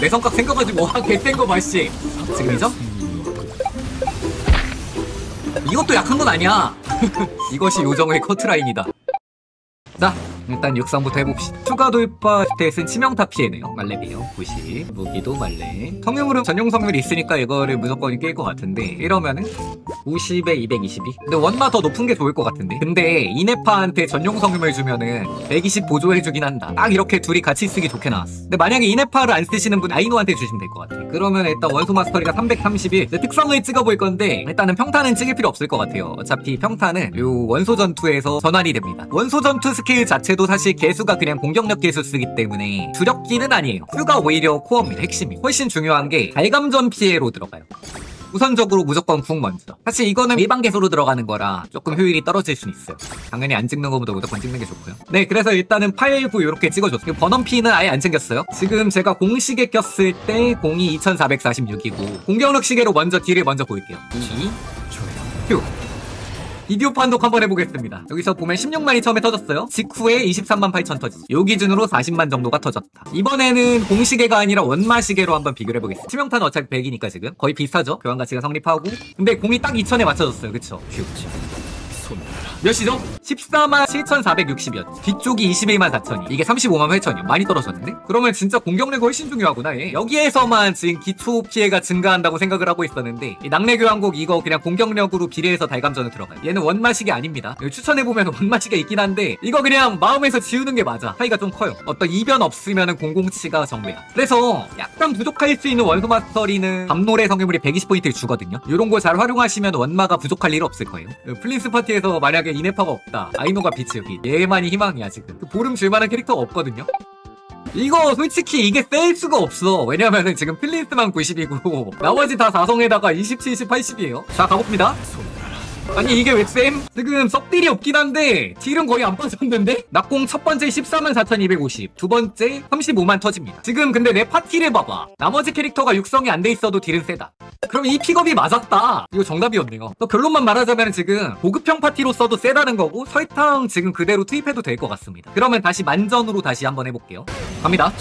내 성각 생겨가지고 와 개센 거 맛이 지금 이죠? 이것도 약한 건 아니야. 이것이 요정의 커트라인이다. 자 일단 육상부터 해봅시다. 추가 돌파 스탯은 치명타 피해네요. 말렙이에요. 90 무기도 말렙 성형으로 전용 성률이 있으니까 이거를 무조건 깰 것 같은데 이러면은 50에 222 근데 원마 더 높은 게 좋을 것 같은데? 근데 이네파한테 전용 성금을 주면은 120 보조해주긴 한다. 딱 이렇게 둘이 같이 쓰기 좋게 나왔어. 근데 만약에 이네파를 안 쓰시는 분 아이노한테 주시면 될 것 같아. 그러면 일단 원소 마스터리가 331 이제 특성을 찍어볼 건데 일단은 평타는 찍을 필요 없을 것 같아요. 어차피 평타는 요 원소 전투에서 전환이 됩니다. 원소 전투 스킬 자체도 사실 개수가 그냥 공격력 개수 쓰기 때문에 주력기는 아니에요 큐가 오히려 코어입니다 핵심이 훨씬 중요한 게 달감전 피해로 들어가요 우선적으로 무조건 궁 먼저. 사실 이거는 일반 개수로 들어가는 거라 조금 효율이 떨어질 수 있어요. 당연히 안 찍는 것보다 무조건 찍는 게 좋고요. 네, 그래서 일단은 8, 9 이렇게 찍어줬어요. 번원피는 아예 안 챙겼어요. 지금 제가 공시계 꼈을 때 공이 2446이고 공격력 시계로 먼저 딜을 먼저 보일게요. 2, 큐. 비디오 판독 한번 해보겠습니다. 여기서 보면 16만이 처음에 터졌어요. 직후에 23만 8천 터지지. 요 기준으로 40만 정도가 터졌다. 이번에는 공시계가 아니라 원마시계로 한번 비교를 해보겠습니다. 치명타는 어차피 100이니까 지금 거의 비슷하죠. 교환 가치가 성립하고. 근데 공이 딱 2천에 맞춰졌어요. 그쵸? 큐. 몇이죠? 14만 7,460이었지. 뒤쪽이 21만 4천이. 이게 35만 8천이요. 많이 떨어졌는데? 그러면 진짜 공격력이 훨씬 중요하구나, 얘. 여기에서만 지금 기초 피해가 증가한다고 생각을 하고 있었는데, 이 낙내 교환곡 이거 그냥 공격력으로 비례해서 달감전을 들어가요. 얘는 원마식이 아닙니다. 추천해보면 원마식이 있긴 한데, 이거 그냥 마음에서 지우는 게 맞아. 차이가 좀 커요. 어떤 이변 없으면 공공치가 정배야. 그래서 약간 부족할 수 있는 원소 마스터리는 밤노래 성유물이 120포인트를 주거든요. 이런 거잘 활용하시면 원마가 부족할 일 없을 거예요. 플린스 파티에서 만약에 이네파가 없다. 아이노가 빛이 여기. 얘만이 희망이야, 지금. 그 보름 줄만한 캐릭터가 없거든요? 이거 솔직히 이게 셀 수가 없어. 왜냐면은 지금 플린스만 90이고 나머지 다 4성에다가 27, 20, 80이에요. 자, 가봅니다. 아니 이게 왜 쌤? 지금 썩딜이 없긴 한데 딜은 거의 안 빠졌는데? 낙공 첫 번째 14만 4250, 두 번째 35만 터집니다. 지금 근데 내 파티를 봐봐. 나머지 캐릭터가 육성이 안 돼 있어도 딜은 세다. 그럼 이 픽업이 맞았다. 이거 정답이었네요. 또 결론만 말하자면 지금 보급형 파티로 써도 세다는 거고 설탕 지금 그대로 투입해도 될 것 같습니다. 그러면 다시 만전으로 다시 한번 해볼게요. 갑니다.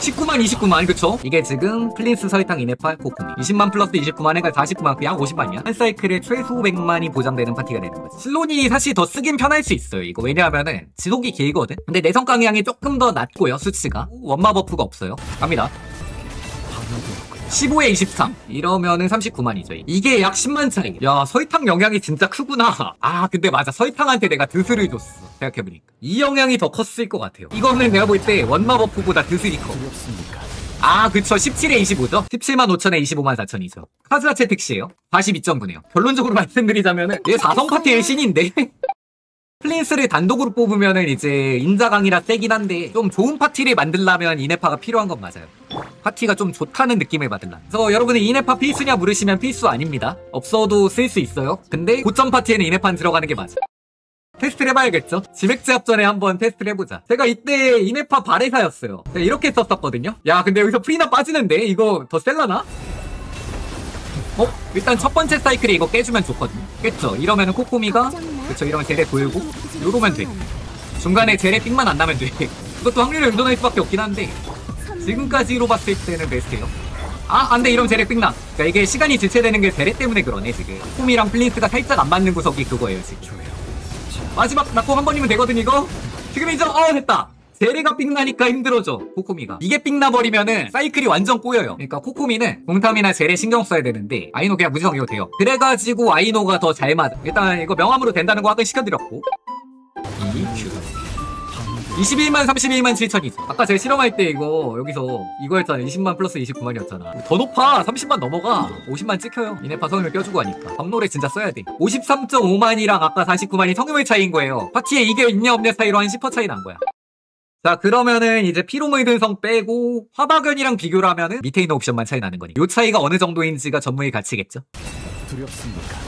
19만 29만 그쵸? 이게 지금 플린스 설탕 이네팔 코코미. 20만 플러스 29만 해가 49만 그냥 50만이야? 한 사이클에 최소 100만이 보장되는 파티가 되는 거지. 슬론이 사실 더 쓰긴 편할 수 있어요 이거. 왜냐하면은 지속이 길거든? 근데 내성 강량이 조금 더 낮고요 수치가. 원마 버프가 없어요. 갑니다 15에 23 이러면은 39만이죠 이게 약 10만 차이 야 설탕 영향이 진짜 크구나 아 근데 맞아 설탕한테 내가 드스를 줬어 생각해보니까 이 영향이 더 컸을 것 같아요 이거는 내가 볼 때 원마 버프보다 드슬이 커 아, 그쵸. 17에 25죠? 17만 5천에 25만 4천이죠. 카즈 자체 택시예요 42.9네요. 결론적으로 말씀드리자면은 얘 4성 파티의 신인데? 플린스를 단독으로 뽑으면은 이제 인자강이라 세긴 한데 좀 좋은 파티를 만들려면 이네파가 필요한 건 맞아요. 파티가 좀 좋다는 느낌을 받으려. 그래서 여러분이 이네파 필수냐 물으시면 필수 아닙니다. 없어도 쓸 수 있어요. 근데 고점 파티에는 이네파는 들어가는 게 맞아. 테스트를 해봐야겠죠? 지맥지 합전에 한번 테스트를 해보자. 제가 이때 이네파 바레사였어요. 제가 이렇게 썼었거든요. 야 근데 여기서 프리나 빠지는데 이거 더 셀라나? 어? 일단 첫 번째 사이클에 이거 깨주면 좋거든요. 깼죠? 이러면은 코코미가 그쵸 이러면 제레 돌고 요러면 돼. 중간에 제레 삑만 안 나면 돼. 그것도 확률을 의존할 수밖에 없긴 한데 지금까지로 봤을 때는 베스트예요. 아, 안 돼. 이러면 제레 삑나. 그러니까 이게 시간이 지체되는 게 제레 때문에 그러네, 지금. 코미랑 플린스가 살짝 안 맞는 구석이 그거예요, 지금. 마지막 낙공 한 번이면 되거든, 이거? 지금이죠? 어, 됐다. 제레가 삑나니까 힘들어져 코코미가. 이게 삑나버리면은 사이클이 완전 꼬여요. 그러니까 코코미는 공탐이나 제레 신경 써야 되는데 아이노 그냥 무지성 이거 돼요. 그래가지고 아이노가 더 잘 맞아. 일단 이거 명함으로 된다는 거 확인 시켜드렸고. EQ 21만 31만 7천이죠 아까 제가 실험할 때 이거 여기서 이거였잖아. 20만 플러스 29만이었잖아. 더 높아! 30만 넘어가! 50만 찍혀요. 이네파 성형을 껴주고 하니까. 밤노래 진짜 써야 돼. 53.5만이랑 아까 49만이 성형의 차이인 거예요. 파티에 이게 있냐 없냐 사이로 한 10% 차이 난 거야 자 그러면은 이제 피로물든 성 빼고 화박연이랑 비교를 하면은 밑에 있는 옵션만 차이 나는 거니. 요 차이가 어느 정도인지가 전무의 가치겠죠? 두렵습니까?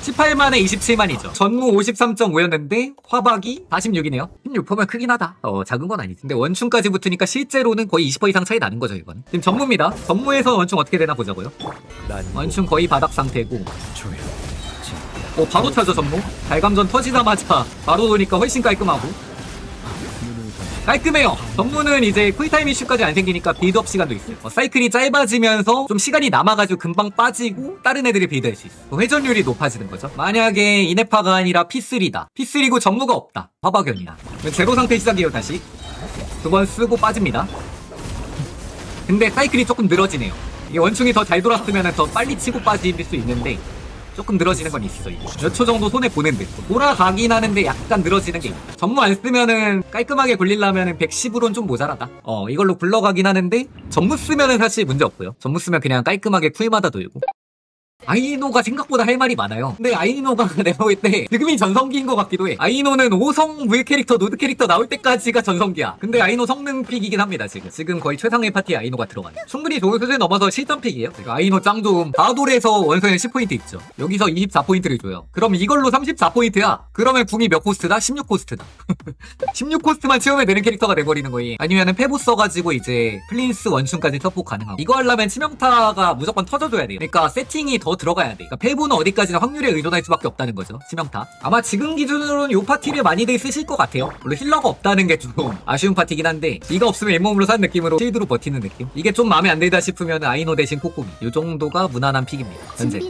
18만에 27만이죠. 전무 53.5였는데 화박이 46이네요. 16%면 크긴 하다. 어 작은 건 아니지. 근데 원충까지 붙으니까 실제로는 거의 20% 이상 차이 나는 거죠 이건 지금 전무입니다. 전무에서 원충 어떻게 되나 보자고요. 난 원충 거의 바닥 상태고. 어 바로 차죠 전무. 달감전 터지자마자 바로 도니까 훨씬 깔끔하고 깔끔해요. 전무는 이제 쿨타임 이슈까지 안 생기니까 빌드업 시간도 있어요. 어, 사이클이 짧아지면서 좀 시간이 남아가지고 금방 빠지고 다른 애들이 빌드할 수 있어. 요 회전율이 높아지는 거죠. 만약에 이네파가 아니라 P3다. P3고 전무가 없다. 화박연이야. 제로 상태 시작이에요 다시. 두 번 쓰고 빠집니다. 근데 사이클이 조금 늘어지네요. 이게 원충이 더 잘 돌았으면 더 빨리 치고 빠질 수 있는데 조금 늘어지는 건 있어 이게. 몇 초 정도 손에 보는 듯 돌아가긴 하는데 약간 늘어지는 게 있어. 전무 안 쓰면은 깔끔하게 굴리려면은 110으로는 좀 모자라다. 어 이걸로 굴러가긴 하는데 전무 쓰면은 사실 문제 없고요. 전무 쓰면 그냥 깔끔하게 쿨마다 돌고 아이노가 생각보다 할 말이 많아요. 근데 아이노가 내가 볼 때 지금이 전성기인 것 같기도 해. 아이노는 5성 V 캐릭터, 노드 캐릭터 나올 때까지가 전성기야. 근데 아이노 성능 픽이긴 합니다, 지금. 지금 거의 최상의 파티에 아이노가 들어가요. 충분히 좋은 수준 넘어서 실전 픽이에요. 아이노 짱 좋음. 바돌에서 원소에 10포인트 있죠. 여기서 24포인트를 줘요. 그럼 이걸로 34포인트야. 그러면 궁이 몇 코스트다? 16코스트다. 16코스트만 채우면 되는 캐릭터가 돼버리는 거임. 아니면은 페보 써가지고 이제 플린스 원충까지 서포 가능하고. 이거 하려면 치명타가 무조건 터져줘야 돼요. 그러니까 세팅이 더 들어가야 돼. 그러니까 페보는 어디까지나 확률에 의존할 수밖에 없다는 거죠. 치명타. 아마 지금 기준으로는 이 파티를 많이들 쓰실 것 같아요. 물론 힐러가 없다는 게 좀 아쉬운 파티긴 한데 이거 없으면 잇몸으로 산 느낌으로 실드로 버티는 느낌. 이게 좀 마음에 안 들다 싶으면 아이노 대신 코코미. 이 정도가 무난한 픽입니다. 현재.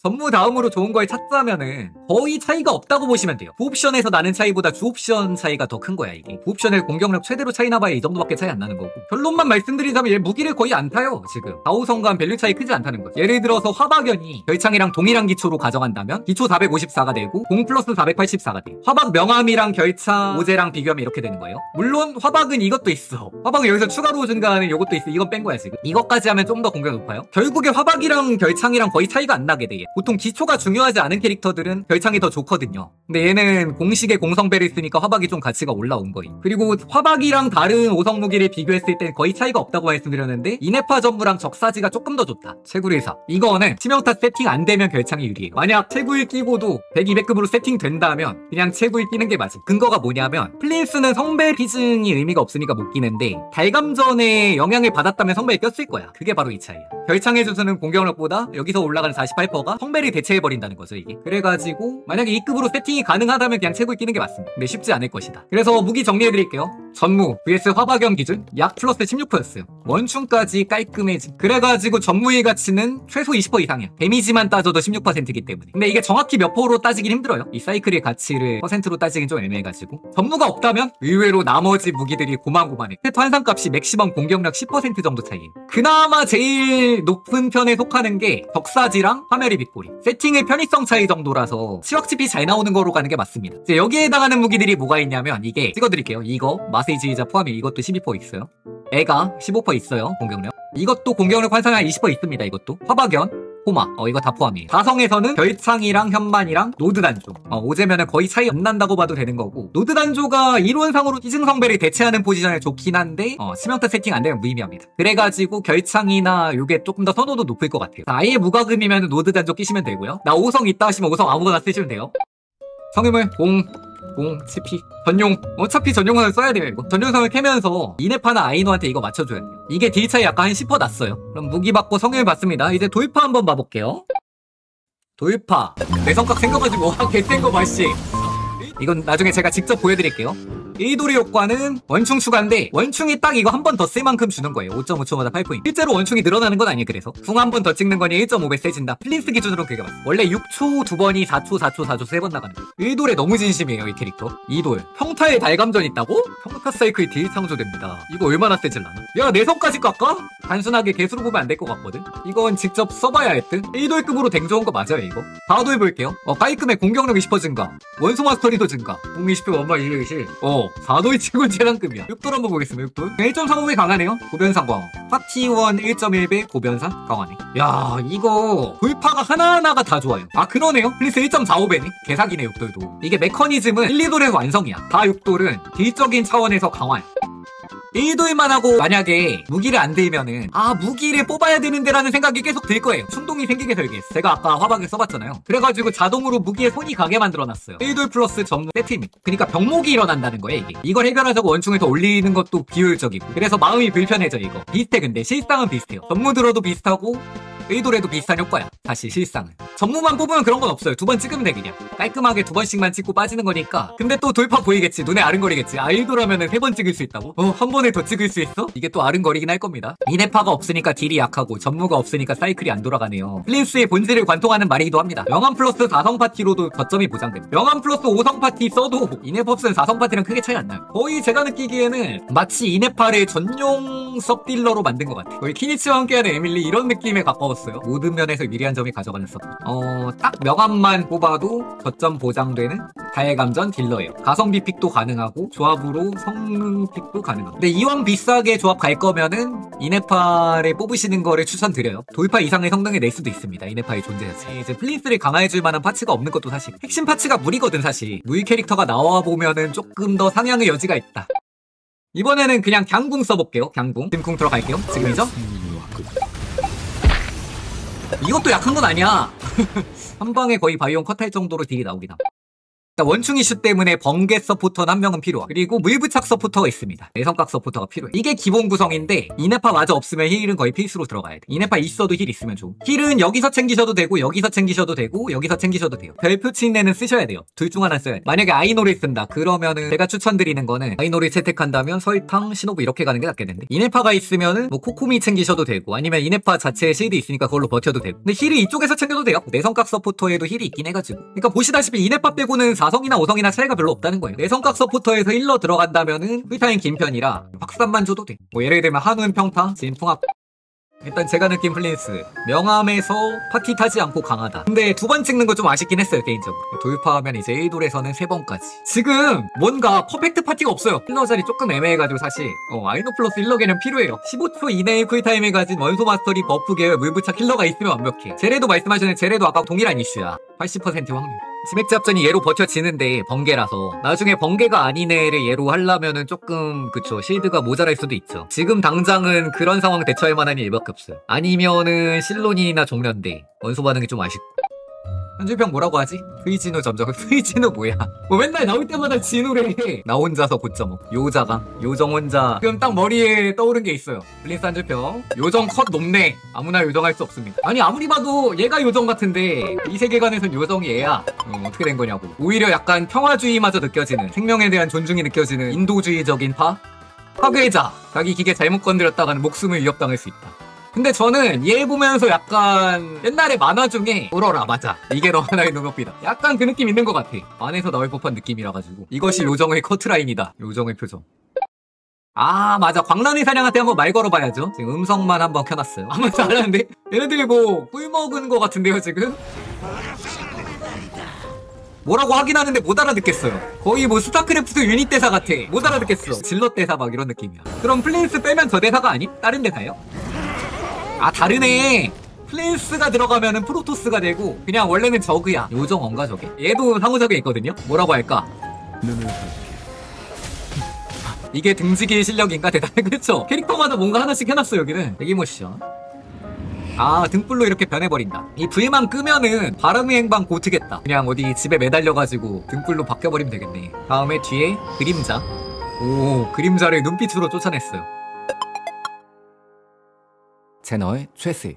전무 다음으로 좋은 걸 찾자면은 거의 차이가 없다고 보시면 돼요. 부옵션에서 나는 차이보다 주옵션 차이가 더 큰 거야 이게. 부옵션을 공격력 최대로 차이 나 봐야 이 정도밖에 차이 안 나는 거고. 결론만 말씀드리자면 얘 무기를 거의 안 타요 지금. 가오성간 밸류 차이 크지 않다는 거죠. 예를 들어서 화박연이 결창이랑 동일한 기초로 가져간다면 기초 454가 되고 공 플러스 484가 돼요. 화박 명암이랑 결창 오제랑 비교하면 이렇게 되는 거예요. 물론 화박은 이것도 있어. 화박은 여기서 추가로 증가하는 이것도 있어. 이건 뺀 거야 지금. 이것까지 하면 좀 더 공격 높아요. 결국에 화박이랑 결창이랑 거의 차이가 안 나게 돼. 얘. 보통 기초가 중요하지 않은 캐릭터들은 결창이 더 좋거든요. 근데 얘는 공식의 공성배를 쓰니까 화박이 좀 가치가 올라온 거임. 그리고 화박이랑 다른 오성 무기를 비교했을 땐 거의 차이가 없다고 말씀드렸는데 이네파 전무랑 적사지가 조금 더 좋다. 채굴의사. 이거는 치명타 세팅 안 되면 결창이 유리해요. 만약 채굴 끼고도 100, 200급으로 세팅된다면 그냥 채굴 끼는 게 맞음. 근거가 뭐냐면 플린스는 성배 기증이 의미가 없으니까 못 끼는데 달감전에 영향을 받았다면 성배에 꼈을 거야. 그게 바로 이 차이야. 결창의 주수는 공격력보다 여기서 올라가는 48%가 성배를 대체해버린다는 거죠 이게. 그래가지고 만약에 이 급으로 세팅이 가능하다면 그냥 채굴 끼는 게 맞습니다. 근데 쉽지 않을 것이다. 그래서 무기 정리해드릴게요. 전무 vs 화박염 기준 약 플러스 16%였어요. 원충까지 깔끔해지. 그래가지고 전무의 가치는 최소 20% 이상이야. 데미지만 따져도 16%이기 때문에. 근데 이게 정확히 몇 퍼로 따지긴 힘들어요. 이 사이클의 가치를 퍼센트로 따지긴 좀 애매해가지고. 전무가 없다면 의외로 나머지 무기들이 고만고만해. 세트 환상값이 맥시멈 공격력 10% 정도 차이에요. 그나마 제일 높은 편에 속하는 게 적사지랑 화멸의 빗꼬리. 세팅의 편의성 차이 정도라서 치확치피 잘 나오는 거로 가는 게 맞습니다. 이제 여기에 해당하는 무기들이 뭐가 있냐면 이게 찍어드릴게요. 이거 마 세이지자 포함해 이것도 12% 있어요. 애가 15% 있어요. 공격력. 이것도 공격력 한20% 있습니다. 이것도 화박연. 호마, 어 이거 다 포함이에요. 다성에서는 결창이랑 현만이랑 노드 단조. 어, 오제면은 거의 차이 안 난다고 봐도 되는 거고. 노드 단조가 이론상으로 희증성배를 대체하는 포지션에 좋긴 한데 어, 치명타 세팅 안 되면 무의미합니다. 그래가지고 결창이나 요게 조금 더 선호도 높을 것 같아요. 자, 아예 무과금이면 노드 단조 끼시면 되고요. 나 5성 있다 하시면 5성 아무거나 쓰시면 돼요. 성유물 공, 공, 치피, 전용. 어차피 전용선을 써야 돼요, 이거. 전용선을 캐면서 이네파나 아이노한테 이거 맞춰줘야 돼요. 이게 딜 차이 약간 한 10% 났어요. 그럼 무기 받고 성유물 받습니다. 이제 도입파 한번 봐볼게요. 도입파. 내 성격 생겨가지고, 와, 개센 거 맛이. 이건 나중에 제가 직접 보여드릴게요. 일도리 효과는 원충 추가인데 원충이 딱 이거 한 번 더 쓸 만큼 주는 거예요. 5.5초마다 8포인트. 실제로 원충이 늘어나는 건 아니에요. 그래서 궁 한 번 더 찍는 거니 1.5배 세진다. 플린스 기준으로 그게 맞어. 원래 6초 두 번이 4초 4초 4초 세 번 나가는 거예요. 일돌에 너무 진심이에요 이 캐릭터. 이돌. 평타에 달감전 있다고? 평타 사이클 딜 창조됩니다. 이거 얼마나 세질라나? 야 내성까지 깎아? 단순하게 개수로 보면 안 될 것 같거든? 이건 직접 써봐야 할 듯? 1돌급으로 댕 좋은 거 맞아요 이거? 바도 해볼게요. 어 깔끔해 공격력 20% 증가. 원소 마스터리도 증가. 공20% 원마 220. 어 4도의 최고 재난급이야. 6돌 한번 보겠습니다. 6돌. 1.35배 강하네요. 고변상 광어. 파티원 1.1배 고변상 강하네. 야 이거 돌파가 하나하나가 다 좋아요. 아 그러네요. 플리스 1.45배네. 개사기네 6돌도. 이게 메커니즘은 1, 2돌에서 완성이야. 다 6돌은 딜적인 차원에서 강화 야. 1돌만 하고 만약에 무기를 안 들면은 아 무기를 뽑아야 되는데 라는 생각이 계속 들 거예요. 충동이 생기게 설계했어 제가 아까 화박을 써봤잖아요. 그래가지고 자동으로 무기에 손이 가게 만들어놨어요. 1돌 플러스 점수 세트입니다. 그러니까 병목이 일어난다는 거예요 이게. 이걸 해결하자고 원충을 더 올리는 것도 비효율적이고. 그래서 마음이 불편해져 이거. 비슷해 근데. 실상은 비슷해요. 전무 들어도 비슷하고 1돌에도 비슷한 효과야. 사실 실상은 전무만 뽑으면 그런 건 없어요. 두 번 찍으면 돼 그냥. 깔끔하게 두 번씩만 찍고 빠지는 거니까. 근데 또 돌파 보이겠지. 눈에 아른거리겠지. 아이돌하면은 세 번 찍을 수 있다고? 어 한 번에 더 찍을 수 있어? 이게 또 아른거리긴 할 겁니다. 이네파가 없으니까 딜이 약하고 전무가 없으니까 사이클이 안 돌아가네요. 플린스의 본질을 관통하는 말이기도 합니다. 명함 플러스 4성 파티로도 거점이 보장됩니다. 명함 플러스 5성 파티 써도 이네법스는 4성 파티랑 크게 차이 안 나요. 거의 제가 느끼기에는 마치 이네파를 전용 섭딜러로 만든 것 같아요 거의 키니치와 함께하는 에밀리 이런 느낌에 가까웠어요. 모든 면에서 유리한 점이 가져가는 섭 어딱 명함만 뽑아도 거점 보장되는 다해감전 딜러예요. 가성비 픽도 가능하고 조합으로 성능 픽도 가능하고. 근데 이왕 비싸게 조합 갈 거면은 이네파를 뽑으시는 거를 추천드려요. 돌파 이상의 성능을 낼 수도 있습니다. 이네파의 존재 자체. 이제 플린스를 강화해줄 만한 파츠가 없는 것도 사실 핵심 파츠가 물이거든 사실. 물 캐릭터가 나와 보면은 조금 더 상향의 여지가 있다 이번에는 그냥 강궁 써볼게요 강궁 지금 궁 들어갈게요 지금이죠? 이것도 약한 건 아니야. 한 방에 거의 바이온 컷할 정도로 딜이 나오긴 함. 일단 원충 이슈 때문에 번개 서포터는 한 명은 필요하. 그리고 물부착 서포터가 있습니다. 내성각 서포터가 필요해. 이게 기본 구성인데 이네파 마저 없으면 힐은 거의 필수로 들어가야 돼. 이네파 있어도 힐 있으면 좋음. 힐은 여기서 챙기셔도 되고 여기서 챙기셔도 되고 여기서 챙기셔도 돼요. 별표 친내는 쓰셔야 돼요. 둘 중 하나 써야 돼. 만약에 아이노를 쓴다. 그러면은 제가 추천드리는 거는 아이노를 채택한다면 설탕, 신호부 이렇게 가는 게 낫겠는데 이네파가 있으면은 뭐 코코미 챙기셔도 되고 아니면 이네파 자체에 실드 있으니까 그걸로 버텨도 되고 근데 힐을 이쪽에서 챙겨도 돼요. 내성각 서포터에도 힐이 있긴 해가지고 그러니까 보시다시피 이네파 빼고는 4 성이나 5성이나 차이가 별로 없다는 거예요. 내성각 서포터에서 힐러 들어간다면은 풀타임 긴 편이라 박산만 줘도 돼. 뭐 예를 들면 한운 평타, 진풍합. 일단 제가 느낀 플린스. 명함에서 파티 타지 않고 강하다. 근데 두 번 찍는 거 좀 아쉽긴 했어요 개인적으로. 돌파하면 이제 에이돌에서는 세 번까지. 지금 뭔가 퍼펙트 파티가 없어요. 힐러 자리 조금 애매해가지고 사실. 어, 아이노 플러스 힐러계는 필요해요. 15초 이내의 쿨타임을 가진 원소 마스터리 버프 계열 물부착 힐러가 있으면 완벽해. 제레도 말씀하셨는 제레도 아까 동일한 이슈야. 80% 확률 치맥 잡전이 얘로 버텨지는데 번개라서. 나중에 번개가 아닌 애를 얘로 하려면은 조금 그쵸 실드가 모자랄 수도 있죠. 지금 당장은 그런 상황 대처할 만한 일밖에 없어요. 아니면은 실론이나 종련대. 원소 반응이 좀 아쉽고 현주병 뭐라고 하지? 프이진우 점점. 프이진우 뭐야? 뭐 맨날 나올 때마다 진우래. 나 혼자서 고점 요자강 요정 혼자. 지금 딱 머리에 떠오른 게 있어요. 블린스 한주평 요정 컷 높네. 아무나 요정할 수 없습니다. 아니 아무리 봐도 얘가 요정 같은데 이 세계관에선 요정이 얘야. 어, 어떻게 된 거냐고. 오히려 약간 평화주의마저 느껴지는 생명에 대한 존중이 느껴지는 인도주의적인 파? 파괴자. 자기 기계 잘못 건드렸다가는 목숨을 위협당할 수 있다 근데 저는 얘 보면서 약간 옛날에 만화 중에 울어라 맞아 이게 너 하나의 눈높이다 약간 그 느낌 있는 것 같아 안에서 나올 법한 느낌이라 가지고 이것이 요정의 커트라인이다 요정의 표정 아 맞아 광란의 사냥한테 한번 말 걸어봐야죠 지금 음성만 한번 켜놨어요 아무 말 안하는데 얘네들이 뭐 꿀먹은 것 같은데요 지금 뭐라고 하긴 하는데 못 알아듣겠어요. 거의 뭐 스타크래프트 유닛 대사 같아. 못 알아듣겠어. 질럿 대사 막 이런 느낌이야. 그럼 플랜스 빼면 저 대사가 아니? 다른 대사요? 아 다르네. 플랜스가 들어가면은 프로토스가 되고 그냥 원래는 저그야. 요정 언가 저게? 얘도 상호작에 있거든요. 뭐라고 할까? 이게 등지기의 실력인가 대단해 그렇죠? 캐릭터마다 뭔가 하나씩 해놨어 여기는. 대기 모션. 아 등불로 이렇게 변해버린다 이 불만 끄면은 바람의 행방 고트겠다 그냥 어디 집에 매달려가지고 등불로 바뀌어버리면 되겠네 다음에 뒤에 그림자 오 그림자를 눈빛으로 쫓아냈어요 채널 최스